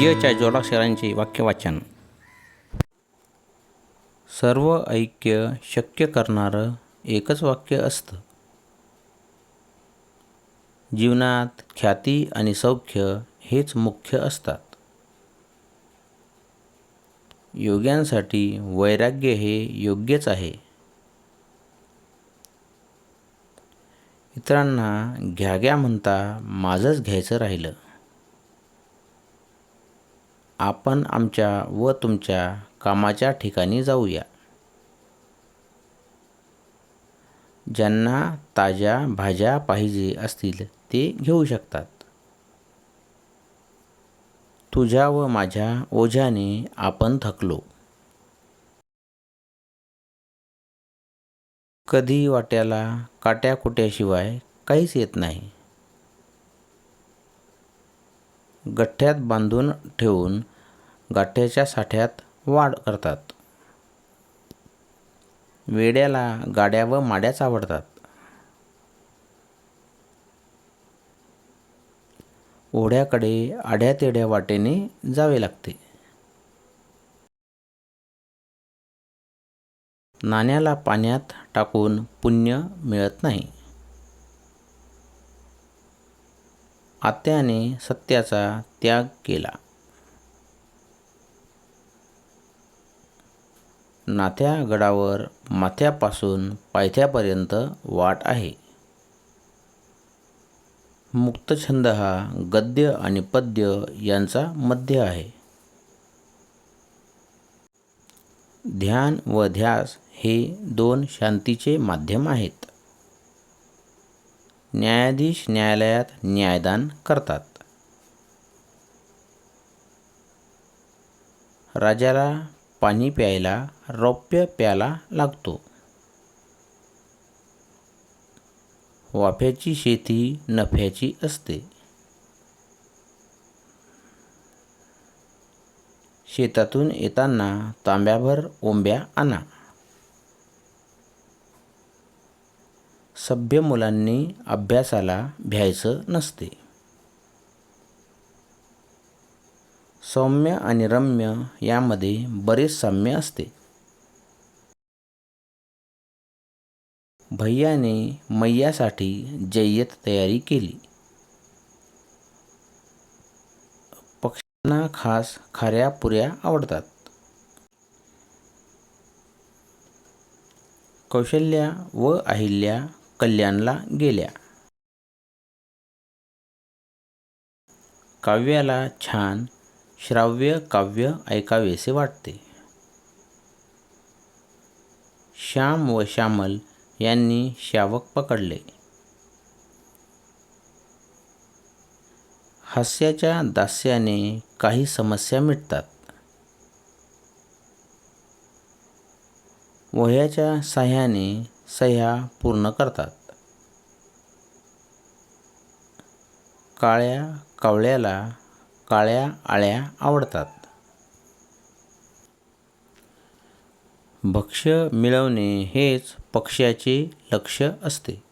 यच्या जोडाक्षरांचे वाक्यवाचन. सर्व ऐक्य शक्य करणारं एकच वाक्य असतं. जीवनात ख्याती आणि सौख्य हेच मुख्य असतात. योग्यांसाठी वैराग्य हे योग्यच आहे. इतरांना घ्या घ्या म्हणता माझंच घ्यायचं राहिलं. आपण आमच्या व तुमच्या कामाच्या ठिकाणी जाऊया. ज्यांना ताज्या भाज्या पाहिजे असतील ते घेऊ शकतात. तुझ्या व माझ्या ओझ्याने आपण थकलो. कधी वाट्याला काट्याकुट्याशिवाय काहीच येत नाही. गठ्ठ्यात बांधून ठेवून गाठ्याच्या साठ्यात वाढ करतात. वेड्याला गाड्या व माड्याच आवडतात. ओढ्याकडे आड्यातेड्या वाटेने जावे लागते. नाण्याला पाण्यात टाकून पुण्य मिळत नाही. आत्याने सत्याचा त्याग केला. नाथ्या गडावर माथ्यापासून पायथ्यापर्यंत वाट आहे. मुक्तछंद हा गद्य आणि पद्य यांचा मध्य आहे. ध्यान व ध्यास हे दोन शांतीचे माध्यम आहेत. न्यायाधीश न्यायालयात न्यायदान करतात. राजाला पाणी प्यायला रौप्य प्याला लागतो. वाफ्याची शेती नफ्याची असते. शेतातून येताना तांब्याभर ओंब्या आणा. सभ्य मुलांनी अभ्यासाला भ्यायचं नसते. सौम्य आणि रम्य यामध्ये बरेच साम्य असते. भैयाने मैयासाठी जय्यत तयारी केली. पक्ष्यांना खास खाऱ्या पुऱ्या आवडतात. कौशल्या व अहिल्या कल्याणला गेल्या. काव्याला छान श्राव्य काव्य ऐकावेसे वाटते. श्याम व श्यामल यांनी शावक पकडले. हास्याच्या दास्याने काही समस्या मिटतात. वह्याच्या साह्याने सह्या पूर्ण करतात. काळ्या कावळ्याला काळ्या आळ्या आवडतात. भक्ष्य मिळवणे हेच पक्ष्याचे लक्ष असते.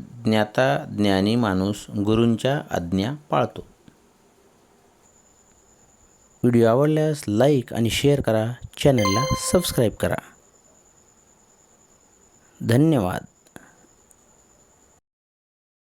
ज्ञाता ज्ञानी माणूस गुरूंच्या आज्ञा पाळतो. व्हिडिओ आवडल्यास लाईक आणि शेअर करा. चॅनलला सबस्क्राईब करा. धन्यवाद.